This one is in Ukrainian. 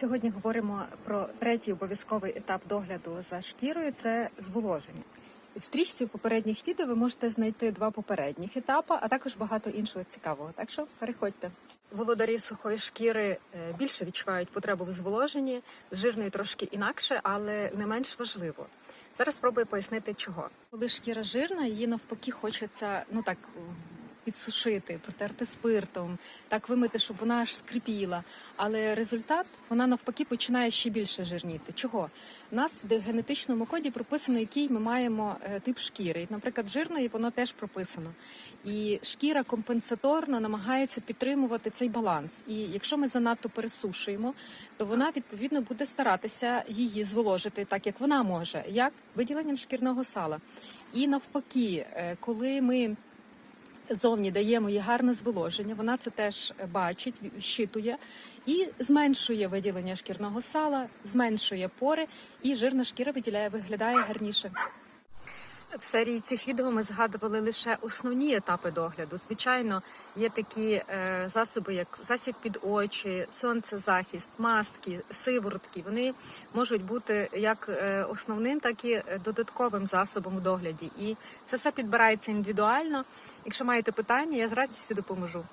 Сьогодні говоримо про третій обов'язковий етап догляду за шкірою це зволоження. В стрічці в попередніх відео ви можете знайти два попередніх етапи, а також багато іншого цікавого. Так що переходьте. Володарі сухої шкіри е, більше відчувають потребу в зволоженні, з жирною трошки інакше, але не менш важливо. Зараз спробую пояснити, чого. Коли шкіра жирна, її навпаки хочеться ну так підсушити, протерти спиртом, так вимити, щоб вона аж скрипіла. Але результат вона навпаки починає ще більше жирніти. Чого? У нас в генетичному коді прописано, який ми маємо е, тип шкіри. І, наприклад, жирної воно теж прописано. І шкіра компенсаторно намагається підтримувати цей баланс. І якщо ми занадто пересушуємо, то вона відповідно буде старатися її зволожити так, як вона може, як виділенням шкірного сала. І навпаки, е, коли ми зовні даємо їй гарне зволоження, вона це теж бачить, щитує і зменшує виділення шкірного сала, зменшує пори, і жирна шкіра виділяє, виглядає гарніше. В серії цих відео ми згадували лише основні етапи догляду. Звичайно, є такі е, засоби, як засіб під очі, сонцезахист, мастки, сиворотки. Вони можуть бути як е, основним, так і додатковим засобом у догляді. І це все підбирається індивідуально. Якщо маєте питання, я з радістю допоможу.